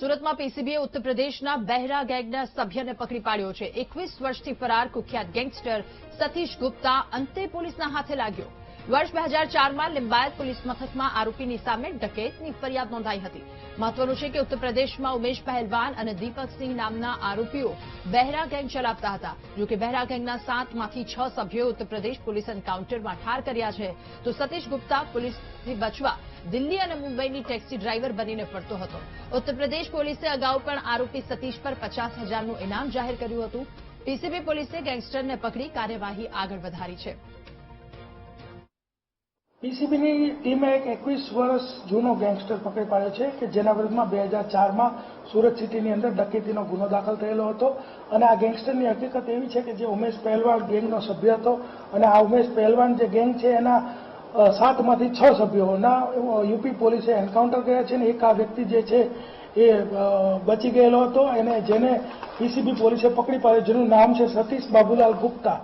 સુરતમાં પીસીબીએ ઉત્તર પ્રદેશના બહેરા ગેંગના સભ્યને પકડી પાડ્યો છે. એકવીસ વર્ષથી ફરાર કુખ્યાત ગેંગસ્ટર સતીશ ગુપ્તા અંતે પોલીસના હાથે લાગ્યો. વર્ષ બે હજાર ચારમાં લિંબાયત પોલીસ મથકમાં આરોપીની સામે ડકેતની ફરિયાદ નોંધાઈ હતી. મહત્વનું છે કે ઉત્તર પ્રદેશમાં ઉમેશ પહેલવાન અને દીપકસિંહ નામના આરોપીઓ બહેરા ગેંગ ચલાવતા હતા. જો કે બહેરા ગેંગના સાતમાંથી છ સભ્યોએ ઉત્તર પ્રદેશ પોલીસ એન્કાઉન્ટરમાં ઠાર કર્યા છે, તો સતીશ ગુપ્તા પોલીસથી બચવા દિલ્હી અને મુંબઈની ટેક્સી ડ્રાઈવર બનીને ફરતો હતો. ઉત્તર પ્રદેશ પોલીસે અગાઉ પણ આરોપી સતીશ પર પચાસ હજારનું ઇનામ જાહેર કર્યું હતું. પીસીબી પોલીસે ગેંગસ્ટરને પકડી કાર્યવાહી આગળ વધારી છે. પીસીબીની ટીમે એક એકવીસ વર્ષ જૂનો ગેંગસ્ટર પકડી પાડ્યો છે કે જેના વિરુદ્ધમાં બે હજાર ચારમાં સુરત સિટીની અંદર ડકેતીનો ગુનો દાખલ થયેલો હતો. અને આ ગેંગસ્ટરની હકીકત એવી છે કે જે ઉમેશ પહેલવાન ગેંગનો સભ્ય હતો. અને આ ઉમેશ પહેલવાન જે ગેંગ છે એના સાતમાંથી છ સભ્યોના યુપી પોલીસે એન્કાઉન્ટર કર્યા છે ને એક આ વ્યક્તિ જે છે એ બચી ગયેલો હતો. અને જેને પીસીબી પોલીસે પકડી પાડ્યો, જેનું નામ છે સતીશ બાબુલાલ ગુપ્તા.